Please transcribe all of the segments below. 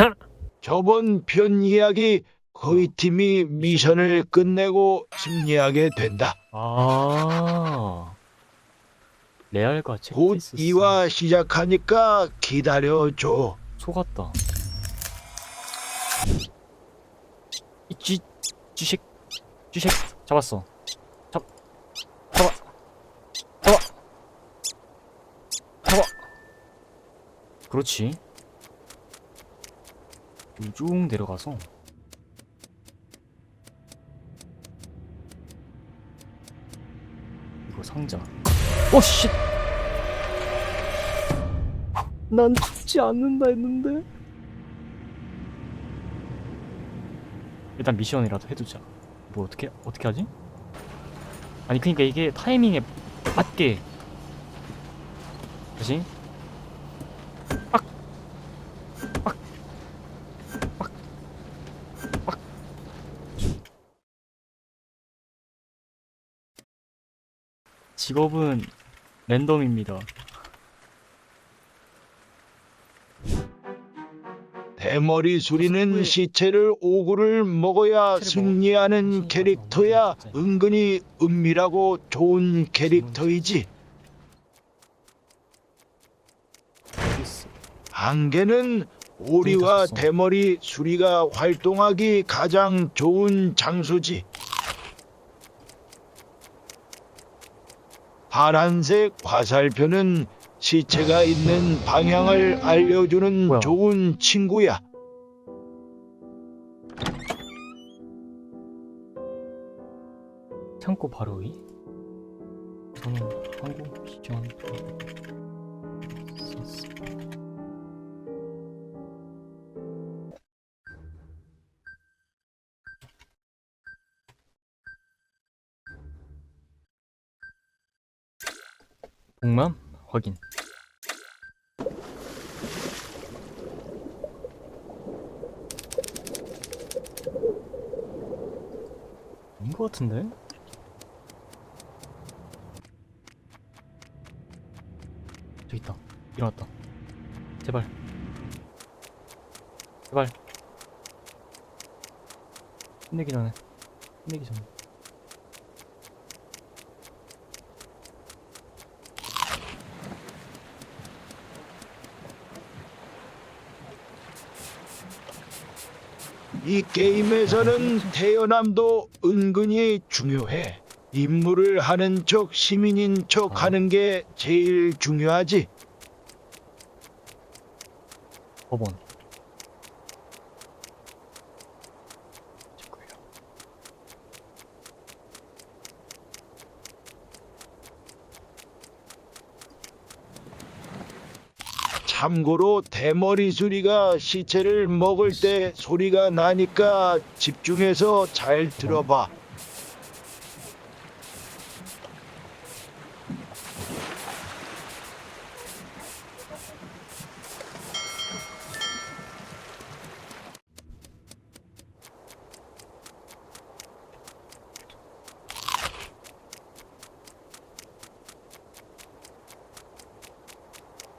하! 저번 편 이야기 거의 팀이 미션을 끝내고 승리하게 된다. 아. 레알과 곧 체크리스. 2화 시작하니까 기다려줘. 속았다. 이 쥐, 쥐식, 쥐식 잡았어. 잡, 잡아, 잡아, 잡아. 그렇지. 쭉 내려가서. 이거 상자. 오 씨. 난 죽지 않는다 했는데. 일단 미션이라도 해두자. 뭐 어떻게 어떻게 하지? 아니 그러니까 이게 타이밍에 맞게 다시 빡! 직업은 랜덤입니다. 대머리 수리는 시체를 오구를 먹어야 승리하는 캐릭터야 은근히 은밀하고 좋은 캐릭터이지. 어디 있어? 한계는 오리와 대머리 수리가 활동하기 가장 좋은 장소지. 파란색 화살표는 시체가 있는 방향을 알려주는 뭐야? 좋은 친구야. 창고 바로 위? 저는 한국 썼어. 복만 확인. 아닌 것 같은데? 저기 있다. 일어났다. 제발. 제발. 힘내기 전에. 힘내기 전에. 이 게임에서는 태어남도 은근히 중요해. 임무를 하는 척 시민인 척 하는 게 제일 중요하지. 법원. 참고로 대머리 수리가 시체를 먹을 때 소리가 나니까 집중해서 잘 들어봐.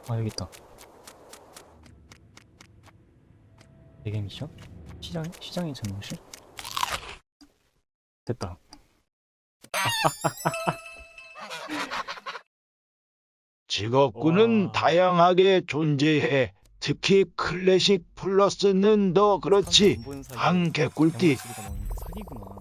아 여기 있다. 대개 미션? 시장 시장의 전용실? 됐다. 직업군은 와. 다양하게 존재해. 특히 클래식 플러스는 더 그렇지. 한 개꿀띠. 사기구나.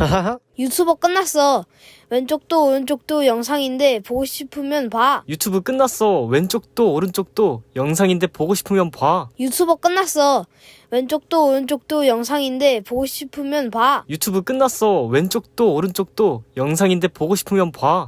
유튜버 끝났어. 왼쪽도 오른쪽도 영상인데 보고 싶으면 봐. 유튜브 끝났어. 왼쪽도 오른쪽도 영상인데 보고 싶으면 봐. 유튜버 끝났어. 왼쪽도 오른쪽도 영상인데 보고 싶으면 봐. 유튜브 끝났어. 왼쪽도 오른쪽도 영상인데 보고 싶으면 봐.